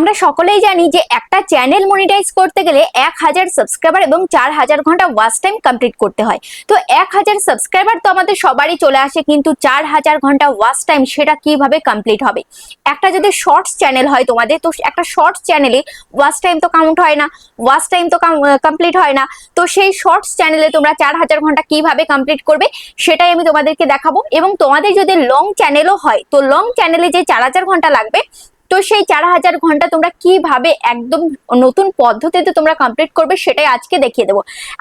আমরা সকলেই জানি যে একটা চ্যানেল মনিটাইজ করতে গেলে এক হাজার সাবস্ক্রাইবার এবং চার হাজার ঘণ্টা ওয়াচ টাইম কমপ্লিট করতে হয়। তো এক হাজার সাবস্ক্রাইবার তো আমাদের সবারই চলে আসে, কিন্তু চার হাজার ঘণ্টা ওয়াচ টাইম সেটা কীভাবে কমপ্লিট হবে? একটা যদি শর্টস চ্যানেল হয় তোমাদের, তো একটা শর্টস চ্যানেলে ওয়াচ টাইম তো কাউন্ট হয় না ওয়াচ টাইম তো কমপ্লিট হয় না। তো সেই শর্টস চ্যানেলে তোমরা চার হাজার ঘণ্টা কীভাবে কমপ্লিট করবে, সেটাই আমি তোমাদেরকে দেখাবো। এবং তোমাদের যদি লং চ্যানেলও হয়, তো লং চ্যানেলে যে চার হাজার ঘণ্টা লাগবে তো সেই চার হাজার ঘণ্টা তোমরা কীভাবে একদম নতুন পদ্ধতিতে তোমরা কমপ্লিট করবে সেটাই আজকে দেখিয়ে দেবো।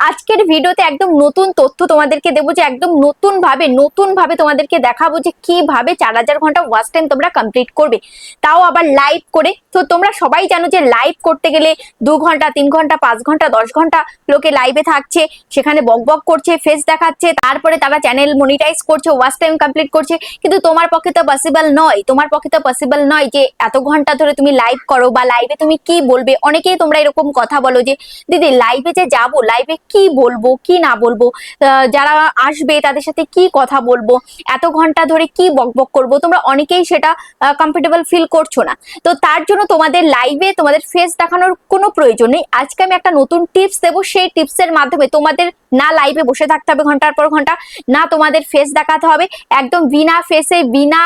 আজকের ভিডিওতে একদম নতুন তথ্য তোমাদেরকে দেবো যে একদম নতুন ভাবে নতুন ভাবে তোমাদেরকে দেখাবো যে কীভাবে চার হাজার ঘণ্টা ওয়াচ টাইম তোমরা কমপ্লিট করবে। তাও আবার লাইভ করে। তো তোমরা সবাই জানো যে লাইভ করতে গেলে দু ঘণ্টা, তিন ঘণ্টা, পাঁচ ঘণ্টা, দশ ঘণ্টা লোকে লাইভে থাকছে। সেখানে বক বক করছে ফেস দেখাচ্ছে। তারপরে তারা চ্যানেল মনিটাইজ করছে ওয়াচ টাইম কমপ্লিট করছে। কিন্তু তোমার পক্ষে তো পসিবল নয়। তোমার পক্ষে তো পসিবল নয় যে এত ঘণ্টা ধরে তুমি লাইভ করো বা লাইভে তুমি কি বলবে? অনেকেই তোমরা এরকম কথা বলো যে, দিদি লাইভে যে যাব লাইভে কি বলব, কি না বলব? যারা আসবে তাদের সাথে কি কথা বলব? এত ঘণ্টা ধরে কি বক বক করব? তোমরা অনেকেই সেটা কমফোর্টেবল ফিল করছ না। তো তার জন্য তোমাদের লাইভে তোমাদের ফেস দেখানোর কোনো প্রয়োজন নেই। আজকে আমি একটা নতুন টিপস দেবো, সেই টিপসের মাধ্যমে তোমাদের না লাইভে বসে থাকতে হবে ঘণ্টার পর ঘণ্টা, না তোমাদের ফেস দেখাতে হবে। একদম বিনা ফেসে বিনা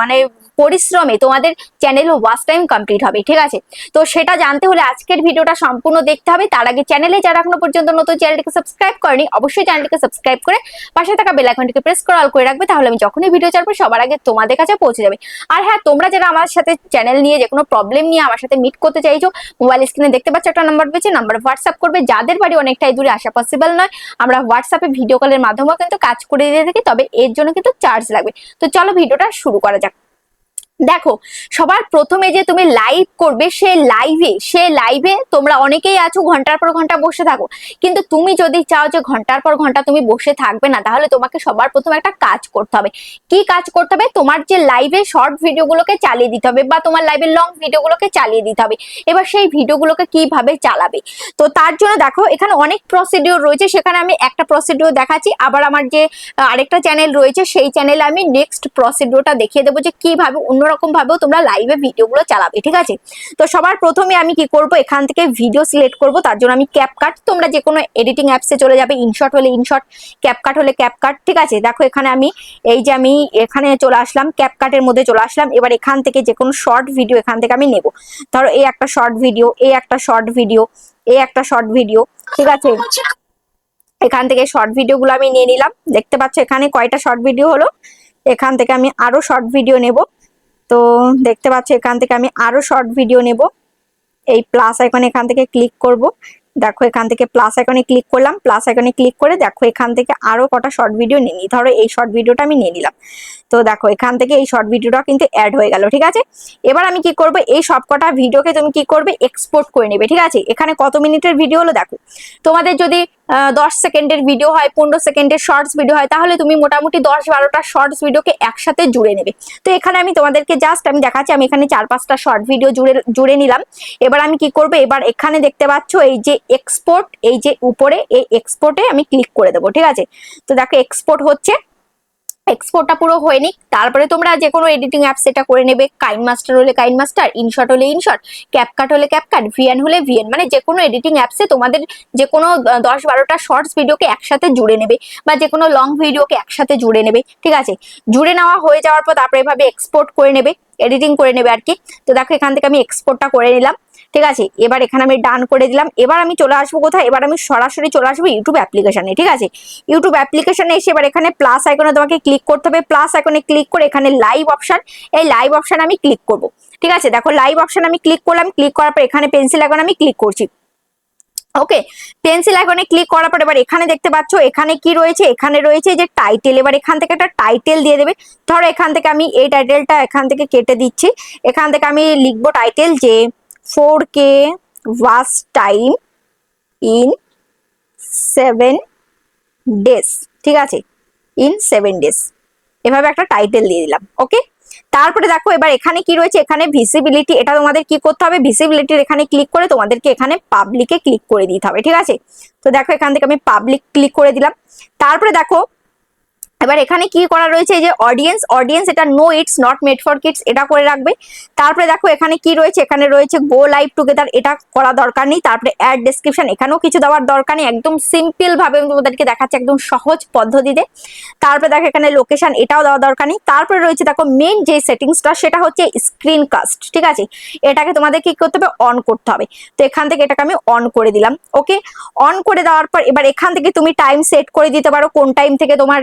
মানে পরিশ্রমে তোমাদের চ্যানেল ওয়াচ টাইম কমপ্লিট হবে, ঠিক আছে? তো সেটা জানতে হলে আজকের ভিডিওটা সম্পূর্ণ দেখতে হবে। তার আগে চ্যানেলে যারা এখনও পর্যন্ত নতুন চ্যানেলটিকে সাবস্ক্রাইব করেনি, অবশ্যই চ্যানেলটিকে সাবস্ক্রাইব করে পাশে থাকা বেল আইকনটিকে প্রেস করে অল করে রাখবে, তাহলে আমি যখনই ভিডিও ছাড়বো, সবার আগে তোমাদের কাছে পৌঁছে যাবে। আর হ্যাঁ তোমরা যারা আমার সাথে চ্যানেল নিয়ে যে কোনো প্রবলেম নিয়ে আমার সাথে মিট করতে চাইছো মোবাইল স্ক্রিনে দেখতে পাচ্ছ একটা নাম্বার পেয়েছে নাম্বার হোয়াটসঅ্যাপ করবে। যাদের বাড়ি অনেকটাই দূরে আসা পসিবল নয়। আমরা হোয়াটসঅ্যাপে ভিডিও কলের মাধ্যমেও কিন্তু কাজ করে দিয়ে থাকি, তবে এর জন্য কিন্তু চার্জ লাগবে। তো চলো ভিডিওটা শুরু করা যাক। দেখো, সবার প্রথমে যে তুমি লাইভ করবে, সে লাইভে সে লাইভে তোমরা অনেকেই আছো, ঘণ্টার পর ঘণ্টা বসে থাকো। কিন্তু তুমি যদি চাও যে ঘণ্টার পর ঘণ্টা তুমি বসে থাকবে না, তাহলে তোমাকে সবার প্রথমে একটা কাজ করতে হবে। কি কাজ করতে হবে? তোমার যে লাইভে শর্ট ভিডিওগুলোকে চালিয়ে দিতে হবে বা তোমার লাইভে লং ভিডিওগুলোকে চালিয়ে দিতে হবে। এবার সেই ভিডিওগুলোকে কীভাবে চালাবে? তো তার জন্য দেখো, এখানে অনেক প্রসিডিওর রয়েছে, সেখানে আমি একটা প্রসিডিওর দেখাচ্ছি। আবার আমার যে আরেকটা চ্যানেল রয়েছে, সেই চ্যানেলে আমি নেক্সট প্রসিডিওরটা দেখিয়ে দেবো যে কীভাবে অন্যরকম ভাবেও তোমরা লাইভে ভিডিওগুলো চালাবে, ঠিক আছে? তো সবার প্রথমে আমি কি করব? এখান থেকে ভিডিও সিলেক্ট করব, তার জন্য আমি ক্যাপকাট তোমরা যে কোনো এডিটিং অ্যাপসে চলে যাবে ইনশট হলে ইনশট ক্যাপকাট হলে ক্যাপকাট ঠিক আছে? দেখো এখানে আমি, এই যে আমি এখানে চলে আসলাম ক্যাপকাটের মধ্যে চলে আসলাম, এবার এখান থেকে যে কোনো শর্ট ভিডিও এখান থেকে আমি নেব। ধরো এই একটা শর্ট ভিডিও এই একটা শর্ট ভিডিও এই একটা শর্ট ভিডিও ঠিক আছে? এখান থেকে শর্ট ভিডিওগুলো আমি নিয়ে নিলাম। দেখতে পাচ্ছ এখানে কয়টা শর্ট ভিডিও হলো? এখান থেকে আমি আরও শর্ট ভিডিও নেব। তো দেখতে পাচ্ছি, এখান থেকে আমি আরও শর্ট ভিডিও নেব। এই প্লাস আইকনে এখান থেকে ক্লিক করব। দেখো, এখান থেকে প্লাস আইকনে ক্লিক করলাম। প্লাস আইকনে ক্লিক করে দেখো, এখান থেকে আরও কটা শর্ট ভিডিও নিয়ে নিই ধরো, এই শর্ট ভিডিওটা আমি নিয়ে নিলাম। তো দেখো, এখান থেকে এই শর্ট ভিডিওটা কিন্তু অ্যাড হয়ে গেল, ঠিক আছে? এবার আমি কি করব? এই সবকটা ভিডিওকে তুমি কি করবে? এক্সপোর্ট করে নেবে, ঠিক আছে? এখানে কত মিনিটের ভিডিও হলো দেখো। তোমাদের যদি দশ সেকেন্ডের ভিডিও হয়, পনেরো সেকেন্ডের শর্টস ভিডিও হয়, তাহলে তুমি মোটামুটি দশ বারোটা শর্টস ভিডিওকে একসাথে জুড়ে নেবে। তো এখানে আমি তোমাদেরকে জাস্ট আমি দেখাচ্ছি, আমি এখানে চার পাঁচটা শর্ট ভিডিও জুড়ে জুড়ে নিলাম। এবার আমি কি করব? এবার এখানে দেখতে পাচ্ছ এই যে এক্সপোর্ট এই যে উপরে, এই এক্সপোর্টে আমি ক্লিক করে দেবো, ঠিক আছে? তো দেখো এক্সপোর্ট হচ্ছে এক্সপোর্টটা পুরো হয়নি। তারপরে তোমরা যে কোনো এডিটিং অ্যাপ সেটা করে নেবে। কাইন মাস্টার হলে কাইন মাস্টার ইনশট হলে ইনশট ক্যাপকাট হলে ক্যাপকাট ভিএন হলে ভিএন মানে যে কোনো এডিটিং অ্যাপসে তোমাদের যে কোনো দশ বারোটা শর্টস ভিডিওকে একসাথে জুড়ে নেবে বা যে কোনো লং ভিডিওকে একসাথে জুড়ে নেবে। ঠিক আছে? জুড়ে নেওয়া হয়ে যাওয়ার পর তারপরে এভাবে এক্সপোর্ট করে নেবে এডিটিং করে নেবে আর কি। তো দেখো এখান থেকে আমি এক্সপোর্টটা করে নিলাম। ঠিক আছে? এবার এখানে আমি ডান করে দিলাম। এবার আমি চলে আসব কোথায়? এবার আমি সরাসরি চলে আসব ইউটিউব অ্যাপ্লিকেশনে ঠিক আছে? ইউটিউব অ্যাপ্লিকেশনে এসে এবার এখানে প্লাস আইকনে তোমাকে ক্লিক করতে হবে। প্লাস আইকনে ক্লিক করে এখানে লাইভ অপশান এই লাইভ অপশন আমি ক্লিক করব। ঠিক আছে? দেখো লাইভ অপশন আমি ক্লিক করলাম। ক্লিক করার পর এখানে পেন্সিল আইকন আমি ক্লিক করছি। ওকে পেন্সিল আইকনে ক্লিক করার পর এবার এখানে দেখতে পাচ্ছ, এখানে কি রয়েছে? এখানে রয়েছে যে টাইটেল এবার এখান থেকে একটা টাইটেল দিয়ে দেবে। ধরো এখান থেকে আমি এই টাইটেলটা এখান থেকে কেটে দিচ্ছি। এখান থেকে আমি লিখব টাইটেল যে four K watch time in seven days, ঠিক আছে? In seven days. এভাবে একটা টাইটেল দিয়ে দিলাম, ওকে? তারপরে দেখো, এবার এখানে কি রয়েছে? এখানে ভিসিবিলিটি এটা তোমাদের কি করতে হবে? ভিসিবিলিটির এখানে ক্লিক করে তোমাদেরকে এখানে পাবলিকে ক্লিক করে দিতে হবে, ঠিক আছে? তো দেখো, এখান থেকে আমি পাবলিক ক্লিক করে দিলাম। তারপরে দেখো এবার এখানে কি করা রয়েছে যে অডিয়েন্স অডিয়েন্স এটা no it's not made for kids এটা করে রাখবে। তারপরে দেখো এখানে কি রয়েছে? এখানে রয়েছে গো লাইভ টুগেদার এটা করা দরকার নেই। তারপরে অ্যাড ডেসক্রিপশন এখানেও কিছু দেওয়ার দরকার নেই। একদম সিম্পল ভাবে আমি তোমাদেরকে দেখাচ্ছি, একদম সহজ পদ্ধতিতে। তারপরে দেখো এখানে লোকেশন এটাও দেওয়া দরকার নেই। তারপরে রয়েছে দেখো মেন যে সেটিংসটা সেটা হচ্ছে স্ক্রিন কাস্ট ঠিক আছে? এটাকে তোমাদের কি করতে হবে? অন করতে হবে। তো এখান থেকে এটাকে আমি অন করে দিলাম ওকে অন করে দেওয়ার পর এবার এখান থেকে তুমি টাইম সেট করে দিতে পারো কোন টাইম থেকে তোমার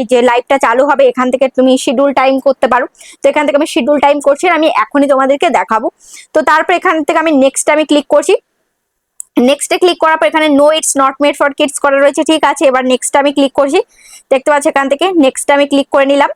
এই যে লাইভটা চালু হবে, এখান থেকে তুমি শিডিউল টাইম করতে পারো। তো এখান থেকে আমি শিডিউল টাইম করছি আমি এখনই তোমাদেরকে দেখাবো। তো তারপর এখান থেকে আমি নেক্সট আমি ক্লিক করছি। নেক্সটে ক্লিক করার পর এখানে no it's not made for kids করা রয়েছে, ঠিক আছে? এবার নেক্সট আমি ক্লিক করছি। দেখতে পাচ্ছি এখান থেকে নেক্সট আমি ক্লিক করে নিলাম।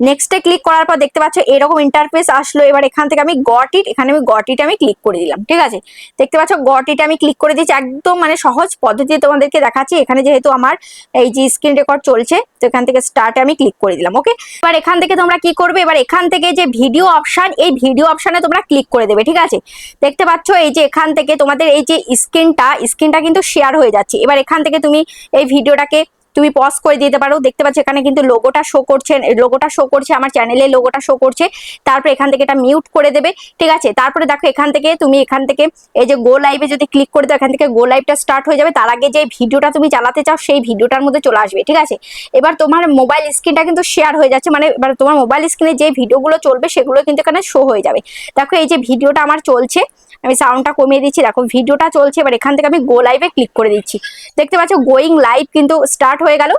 নেক্সটে ক্লিক করার পর দেখতে পাচ্ছ এরকম ইন্টারফেস আসলো। এবার এখান থেকে আমি গট ইট এখানে আমি গট ইট আমি ক্লিক করে দিলাম, ঠিক আছে? দেখতে পাচ্ছ গট ইট আমি ক্লিক করে দিচ্ছি একদম মানে সহজ পদ্ধতি তোমাদেরকে দেখাচ্ছি। এখানে যেহেতু আমার এই যে স্ক্রিন রেকর্ড চলছে, তো এখান থেকে স্টার্টে আমি ক্লিক করে দিলাম ওকে এবার এখান থেকে তোমরা কি করবে? এবার এখান থেকে যে ভিডিও অপশন এই ভিডিও অপশনে তোমরা ক্লিক করে দেবে, ঠিক আছে? দেখতে পাচ্ছ এই যে এখান থেকে তোমাদের এই যে স্ক্রিনটা স্ক্রিনটা কিন্তু শেয়ার হয়ে যাচ্ছে। এবার এখান থেকে তুমি এই ভিডিওটাকে তুমি পজ করে দিতে পারো। দেখতে পাচ্ছ এখানে কিন্তু লোগোটা শো করছে লোগোটা শো করছে, আমার চ্যানেলে লোগোটা শো করছে। তারপর এখান থেকে এটা মিউট করে দেবে, ঠিক আছে? তারপরে দেখো এখান থেকে তুমি এখান থেকে এই যে গো লাইভে যদি ক্লিক করে দাও, এখান থেকে গো লাইভটা স্টার্ট হয়ে যাবে। তার আগে যে ভিডিওটা তুমি চালাতে চাও, সেই ভিডিওটার মধ্যে চলে আসবে, ঠিক আছে? এবার তোমার মোবাইল স্ক্রিনটা কিন্তু শেয়ার হয়ে যাচ্ছে মানে এবার তোমার মোবাইল স্ক্রিনে যে ভিডিওগুলো চলবে, সেগুলো কিন্তু এখানে শো হয়ে যাবে। দেখো এই যে ভিডিওটা আমার চলছে, আমি সাউন্ডটা কমিয়ে দিচ্ছি। দেখো, ভিডিওটা চলছে, এবার এখান থেকে আমি গো লাইভে ক্লিক করে দিচ্ছি। দেখতে পাচ্ছ গোয়িং লাইভ কিন্তু স্টার্ট হয়ে গেল।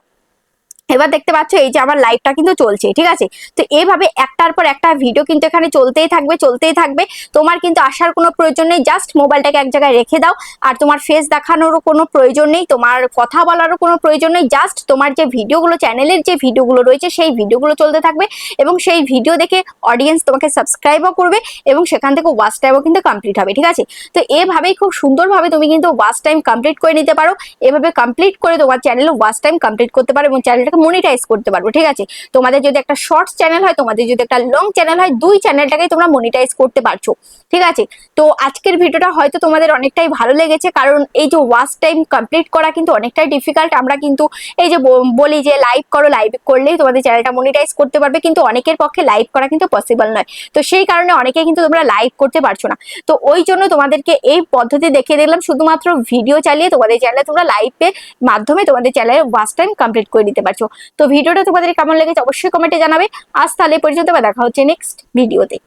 এবার দেখতে পাচ্ছ এই যে আমার লাইভটা কিন্তু চলছে, ঠিক আছে? তো এইভাবে একটার পর একটা ভিডিও কিন্তু এখানে চলতেই থাকবে চলতেই থাকবে। তোমার কিন্তু আসার কোনো প্রয়োজন নেই জাস্ট মোবাইলটাকে এক জায়গায় রেখে দাও। আর তোমার ফেস দেখানোরও কোনো প্রয়োজন নেই, তোমার কথা বলারও কোনো প্রয়োজন নেই জাস্ট তোমার যে ভিডিওগুলো চ্যানেলের যে ভিডিওগুলো রয়েছে, সেই ভিডিওগুলো চলতে থাকবে। এবং সেই ভিডিও দেখে অডিয়েন্স তোমাকে সাবস্ক্রাইবও করবে এবং সেখান থেকে ওয়াচ টাইমও কিন্তু কমপ্লিট হবে, ঠিক আছে? তো এভাবেই খুব সুন্দরভাবে তুমি কিন্তু ওয়াচ টাইম কমপ্লিট করে নিতে পারো। এভাবে কমপ্লিট করে তোমার চ্যানেলে ওয়াচ টাইম কমপ্লিট করতে পারো এবং চ্যানেলটাকে মনিটাইজ করতে পারব, ঠিক আছে? তোমাদের যদি একটা শর্টস চ্যানেল হয়, তোমাদের যদি একটা লং চ্যানেল হয়, দুই চ্যানেলটাকে তোমরা মনিটাইজ করতে পারছ, ঠিক আছে? তো আজকের ভিডিওটা হয়তো তোমাদের অনেকটাই ভালো লেগেছে, কারণ এই যে ওয়াচ টাইম কমপ্লিট করা কিন্তু অনেকটাই ডিফিকাল্ট আমরা কিন্তু এই যে বলি যে লাইভ করো লাইভ করলেই তোমাদের চ্যানেলটা মনিটাইজ করতে পারবে, কিন্তু অনেকের পক্ষে লাইভ করা কিন্তু পসিবল নয়। তো সেই কারণে অনেকে কিন্তু তোমরা লাইভ করতে পারছ না। তো ওই জন্য তোমাদেরকে এই পদ্ধতি দেখিয়ে দিলাম, শুধুমাত্র ভিডিও চালিয়ে তোমাদের চ্যানেলে তোমরা লাইভের মাধ্যমে তোমাদের চ্যানেলের ওয়াচ টাইম কমপ্লিট করে নিতে পারছ। তো ভিডিওটা তোমাদের কেমন লেগেছে অবশ্যই কমেন্টে জানাবে। আজ তাহলে পর্যন্ত, বা দেখা হচ্ছে নেক্সট ভিডিওতে